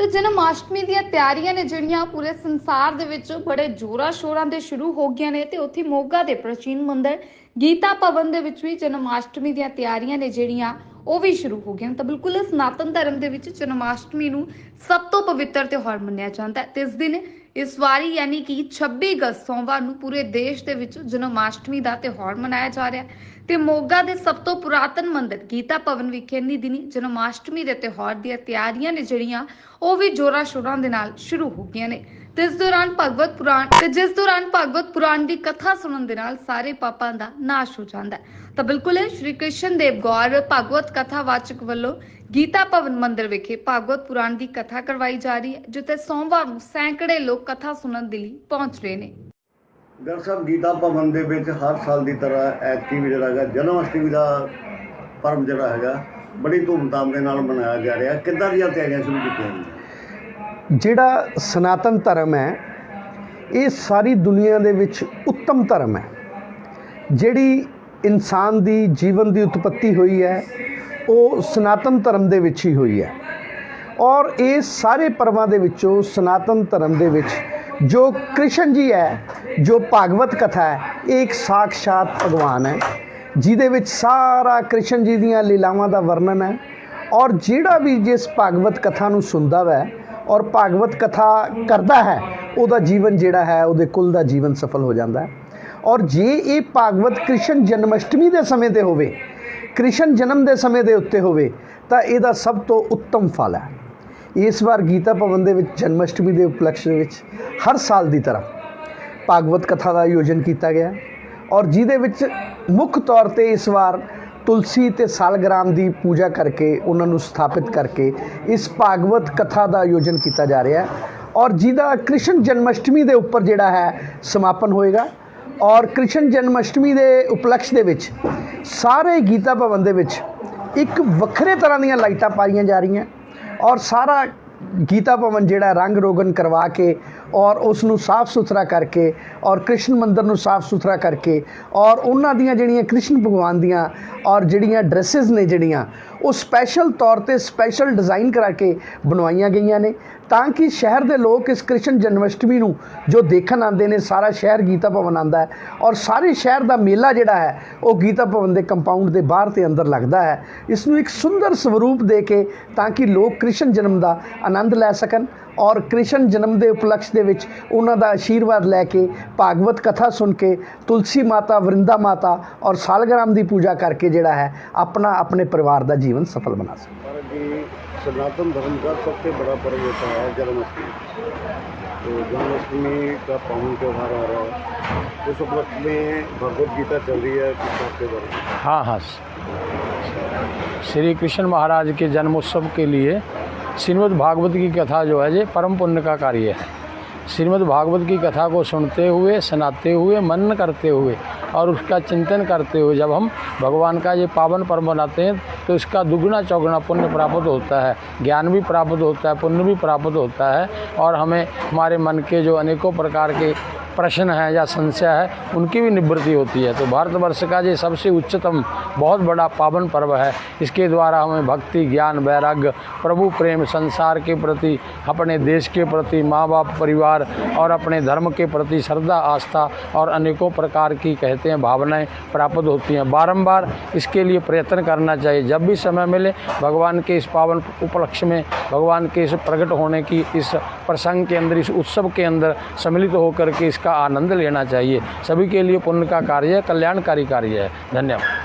ਤੇ ਜਨਮਾਸ਼ਟਮੀ ਦੀਆਂ ਤਿਆਰੀਆਂ ਨੇ ਜਿਹੜੀਆਂ ਪੂਰੇ ਸੰਸਾਰ ਦੇ ਵਿੱਚ ਬੜੇ ਜ਼ੋਰਾਂ ਸ਼ੋਰਾਂ ਦੇ ਸ਼ੁਰੂ ਹੋ ਗਈਆਂ ਨੇ ਤੇ ਉੱਥੇ ਮੋਗਾ ਦੇ ਪ੍ਰਾਚੀਨ ਮੰਦਿਰ, ਗੀਤਾ ਭਵਨ ਦੇ ਵਿੱਚ ਵੀ ਜਨਮਾਸ਼ਟਮੀ ਦੀਆਂ ਤਿਆਰੀਆਂ ਨੇ ਜਿਹੜੀਆਂ, ਉਹ ਵੀ ਸ਼ੁਰੂ ਹੋ ਗਈਆਂ ਤਾਂ ਬਿਲਕੁਲ ਸਨਾਤਨ ਧਰਮ ਦੇ ਵਿੱਚ ਜਨਮਾਸ਼ਟਮੀ ਨੂੰ ਸਭ ਤੋਂ ਪਵਿੱਤਰ ਤਿਉਹਾਰ ਮੰਨਿਆ ਜਾਂਦਾ ਹੈ ਤੇ ਇਸ ਦਿਨ ਇਸ ਵਾਰੀ ਯਾਨੀ ਕਿ 26 ਅਗਸਤ ਸੋਮਵਾਰ ਨੂੰ ਪੂਰੇ ਦੇਸ਼ ਦੇ ਵਿੱਚ ਜਨਮਾਸ਼ਟਮੀ ਦਾ ਤਿਉਹਾਰ ਮਨਾਇਆ ਜਾ ਰਿਹਾ ਹੈ। ਤੇ ਮੋਗਾ ਦੇ ਸਭ ਤੋਂ ਪੁਰਾਤਨ ਮੰਦਿਰ ਗੀਤਾ ਭਵਨ ਵਿਖੇ ਇੰਨੀ ਦਿਨੀ ਜਨਮਾਸ਼ਟਮੀ ਦੇ ਤਿਉਹਾਰ ਦੀਆਂ ਤਿਆਰੀਆਂ ਨੇ ਜਿਹੜੀਆਂ, ਉਹ ਵੀ ਜੋਰਾਂ ਸ਼ੋਰਾਂ ਦੇ ਨਾਲ ਸ਼ੁਰੂ ਹੋ ਗਈਆਂ ਨੇ। ਤੇ ਇਸ ਦੌਰਾਨ ਭਗਵਤ ਪੁਰਾਣ, ਤੇ ਜਿਸ ਦੌਰਾਨ ਭਗਵਤ ਪੁਰਾਣ ਦੀ ਕਥਾ ਸੁਣਨ ਦੇ ਨਾਲ ਸਾਰੇ ਪਾਪਾਂ ਦਾ ਨਾਸ਼ ਹੋ ਜਾਂਦਾ ਹੈ। ਤਾਂ ਬਿਲਕੁਲ ਇਹ ਸ਼੍ਰੀ ਕ੍ਰਿਸ਼ਨ ਦੇਵ ਗੌਰ ਭਗਵਤ ਕਥਾ ਵਾਚਕ ਵੱਲੋਂ ਗੀਤਾ ਭਵਨ ਮੰਦਿਰ ਵਿਖੇ ਭਗਵਤ ਪੁਰਾਣ ਦੀ ਕਥਾ ਕਰਵਾਈ ਜਾ ਰਹੀ ਹੈ ਜਿੱਥੇ ਸੋਮਵਾਰ ਨੂੰ ਸੈਂਕੜੇ ਲੋਕ ਕਥਾ ਸੁਣਨ ਦੇ ਲਈ ਪਹੁੰਚ ਰਹੇ ਨੇ। ਸਾਹਿਬ ਗੀਤਾ ਭਵਨ ਦੇ ਵਿੱਚ ਹਰ ਸਾਲ ਦੀ ਤਰ੍ਹਾਂ ਐਤਕੀ ਵੀ ਜਿਹੜਾ ਹੈਗਾ ਜਨਮ ਅਸ਼ਟਮੀ ਦਾ ਪਰਮ ਜਿਹੜਾ ਹੈਗਾ ਬੜੀ ਧੂਮਧਾਮ ਦੇ ਨਾਲ ਮਨਾਇਆ ਜਾ ਰਿਹਾ। ਕਿੱਦਾਂ ਦੀਆਂ ਤਿਆਰੀਆਂ ਸ਼ੁਰੂ ਕੀਤੀਆਂ ਨੇ ਜਿਹੜਾ ਸਨਾਤਨ ਧਰਮ ਹੈ ਇਹ ਸਾਰੀ ਦੁਨੀਆ ਦੇ ਵਿੱਚ ਉੱਤਮ ਧਰਮ ਹੈ। ਜਿਹੜੀ ਇਨਸਾਨ ਦੀ ਜੀਵਨ ਦੀ ਉਤਪਤੀ ਹੋਈ ਹੈ ਉਹ ਸਨਾਤਨ ਧਰਮ ਦੇ ਵਿੱਚ ਹੀ ਹੋਈ ਹੈ। ਔਰ ਇਹ ਸਾਰੇ ਪਰਵਾਂ ਦੇ ਵਿੱਚੋਂ ਸਨਾਤਨ ਧਰਮ ਦੇ ਵਿੱਚ ਜੋ ਕ੍ਰਿਸ਼ਨ ਜੀ ਹੈ, ਜੋ ਭਾਗਵਤ ਕਥਾ ਹੈ, ਇਹ ਇੱਕ ਸਾਖਸ਼ਾਤ ਭਗਵਾਨ ਹੈ, ਜਿਹਦੇ ਵਿੱਚ ਸਾਰਾ ਕ੍ਰਿਸ਼ਨ ਜੀ ਦੀਆਂ ਲੀਲਾਵਾਂ ਦਾ ਵਰਣਨ ਹੈ। ਔਰ ਜਿਹੜਾ ਵੀ ਜਿਸ ਭਾਗਵਤ ਕਥਾ ਨੂੰ ਸੁਣਦਾ ਵੈ ਔਰ ਭਾਗਵਤ ਕਥਾ ਕਰਦਾ ਹੈ, ਉਹਦਾ ਜੀਵਨ ਜਿਹੜਾ ਹੈ, ਉਹਦੇ ਕੁੱਲ ਦਾ ਜੀਵਨ ਸਫਲ ਹੋ ਜਾਂਦਾ ਹੈ। ਔਰ ਜੇ ਇਹ ਭਾਗਵਤ ਕ੍ਰਿਸ਼ਨ ਜਨਮਸ਼ਟਮੀ ਦੇ ਸਮੇਂ ਤੇ ਹੋਵੇ ਕ੍ਰਿਸ਼ਨ ਜਨਮ ਦੇ ਸਮੇਂ ਦੇ ਉੱਤੇ ਹੋਵੇ, ਤਾਂ ਇਹਦਾ ਸਭ ਤੋਂ ਉੱਤਮ ਫਲ ਹੈ। ਇਸ ਵਾਰ ਗੀਤਾ ਭਵਨ ਦੇ ਵਿੱਚ ਜਨਮਸ਼ਟਮੀ ਦੇ ਉਪਲਕਸ਼ ਦੇ ਵਿੱਚ ਹਰ ਸਾਲ ਦੀ ਤਰ੍ਹਾਂ ਭਾਗਵਤ ਕਥਾ ਦਾ ਆਯੋਜਨ ਕੀਤਾ ਗਿਆ ਔਰ ਜਿਹਦੇ ਵਿੱਚ ਮੁੱਖ ਤੌਰ ਤੇ ਇਸ ਵਾਰ ਤੁਲਸੀ ਤੇ ਸਾਲਗ੍ਰਾਮ ਦੀ ਪੂਜਾ ਕਰਕੇ, ਉਹਨਾਂ ਨੂੰ ਸਥਾਪਿਤ ਕਰਕੇ ਇਸ ਭਾਗਵਤ ਕਥਾ ਦਾ ਆਯੋਜਨ ਕੀਤਾ ਜਾ ਰਿਹਾ ਹੈ ਔਰ ਜਿਹਦਾ ਕ੍ਰਿਸ਼ਨ ਜਨਮਸ਼ਟਮੀ ਦੇ ਉੱਪਰ ਜਿਹੜਾ ਹੈ ਸਮਾਪਨ ਹੋਏਗਾ ਔਰ ਕ੍ਰਿਸ਼ਨ ਜਨਮਸ਼ਟਮੀ ਦੇ ਉਪਲਕਸ਼ ਦੇ ਵਿੱਚ ਸਾਰੇ ਗੀਤਾ ਭਵਨ ਦੇ ਵਿੱਚ ਇੱਕ ਵੱਖਰੇ ਤਰ੍ਹਾਂ ਦੀਆਂ ਲਾਈਟਾਂ ਪਾਈਆਂ ਜਾ ਰਹੀਆਂ ਔਰ ਸਾਰਾ ਗੀਤਾ ਭਵਨ ਜਿਹੜਾ ਰੰਗ ਰੋਗਨ ਕਰਵਾ ਕੇ ਔਰ ਉਸ ਨੂੰ ਸਾਫ਼ ਸੁਥਰਾ ਕਰਕੇ ਔਰ ਕ੍ਰਿਸ਼ਨ ਮੰਦਿਰ ਨੂੰ ਸਾਫ਼ ਸੁਥਰਾ ਕਰਕੇ ਔਰ ਉਹਨਾਂ ਦੀਆਂ ਜਿਹੜੀਆਂ ਕ੍ਰਿਸ਼ਨ ਭਗਵਾਨ ਦੀਆਂ ਔਰ ਜਿਹੜੀਆਂ ਡਰੈਸਸ ਨੇ ਜਿਹੜੀਆਂ, ਉਹ ਸਪੈਸ਼ਲ ਤੌਰ ਤੇ ਸਪੈਸ਼ਲ ਡਿਜ਼ਾਈਨ ਕਰਾ ਕੇ ਬਣਵਾਈਆਂ ਗਈਆਂ ਨੇ ਤਾਂ ਕਿ ਸ਼ਹਿਰ ਦੇ ਲੋਕ ਇਸ ਕ੍ਰਿਸ਼ਨ ਜਨਮਸ਼ਟਮੀ ਨੂੰ ਜੋ ਦੇਖਣ ਆਉਂਦੇ ਨੇ, ਸਾਰਾ ਸ਼ਹਿਰ ਗੀਤਾ ਭਵਨ ਆਉਂਦਾ ਹੈ ਔਰ ਸਾਰੇ ਸ਼ਹਿਰ ਦਾ ਮੇਲਾ ਜਿਹੜਾ ਹੈ, ਉਹ ਗੀਤਾ ਭਵਨ ਦੇ ਕੰਪਾਊਂਡ ਦੇ ਬਾਹਰ ਤੇ ਅੰਦਰ ਲੱਗਦਾ ਹੈ। ਇਸ ਨੂੰ ਇੱਕ ਸੁੰਦਰ ਸਵਰੂਪ ਦੇ ਕੇ ਤਾਂ ਕਿ ਲੋਕ ਕ੍ਰਿਸ਼ਨ ਜਨਮ ਦਾ ਆਨੰਦ ਲੈ ਸਕਣ ਔਰ ਕ੍ਰਿਸ਼ਨ ਜਨਮ ਦੇ ਉਪਲਕਸ਼ ਦੇ ਵਿੱਚ ਉਹਨਾਂ ਦਾ ਆਸ਼ੀਰਵਾਦ ਲੈ ਕੇ ਭਾਗਵਤ ਕਥਾ ਸੁਣ ਕੇ ਤੁਲਸੀ ਮਾਤਾ ਵਰਿੰਦਾ ਮਾਤਾ ਔਰ ਸਾਲਗ੍ਰਾਮ ਦੀ ਪੂਜਾ ਕਰਕੇ ਜਿਹੜਾ ਹੈ ਆਪਣਾ ਆਪਣੇ ਪਰਿਵਾਰ ਦਾ ਜੀਵਨ ਸਫਲ ਬਣਾ ਸਕਣ भारत की सनातन धर्म का सबसे बड़ा पर्व होता है जन्माष्टमी तो जन्माष्टमी का पावन त्यौहार आ रहा है उस उपलक्ष्य में भगवत गीता चल रही है किस बात के बारे में हाँ हाँ श्री कृष्ण महाराज के जन्मोत्सव के लिए श्रीमद् भागवत की कथा जो है ये परम पुण्य का कार्य है। श्रीमद् भागवत की कथा को सुनते हुए, सुनाते हुए, मनन करते हुए और उसका चिंतन करते हुए जब हम भगवान का ये पावन पर्व मनाते हैं तो इसका दुगना चौगुना पुण्य प्राप्त होता है। ज्ञान भी प्राप्त होता है, पुण्य भी प्राप्त होता है और हमें हमारे मन के जो अनेकों प्रकार के प्रश्न है या संशय है, उनकी भी निवृत्ति होती है। तो भारतवर्ष का ये सबसे उच्चतम, बहुत बड़ा पावन पर्व है। इसके द्वारा हमें भक्ति, ज्ञान, वैराग्य, प्रभु प्रेम, संसार के प्रति, अपने देश के प्रति माँ बाप परिवार और अपने धर्म के प्रति श्रद्धा, आस्था और अनेकों प्रकार की कहते हैं भावनाएँ प्राप्त होती हैं। बारंबार इसके लिए प्रयत्न करना चाहिए। जब भी समय मिले, भगवान के इस पावन उपलक्ष्य में, भगवान के इस प्रकट होने की इस प्रसंग के अंदर, इस उत्सव के अंदर सम्मिलित होकर के इसका आनंद लेना चाहिए सभी के लिए पुण्य का कार्य है कल्याणकारी कार्य है धन्यवाद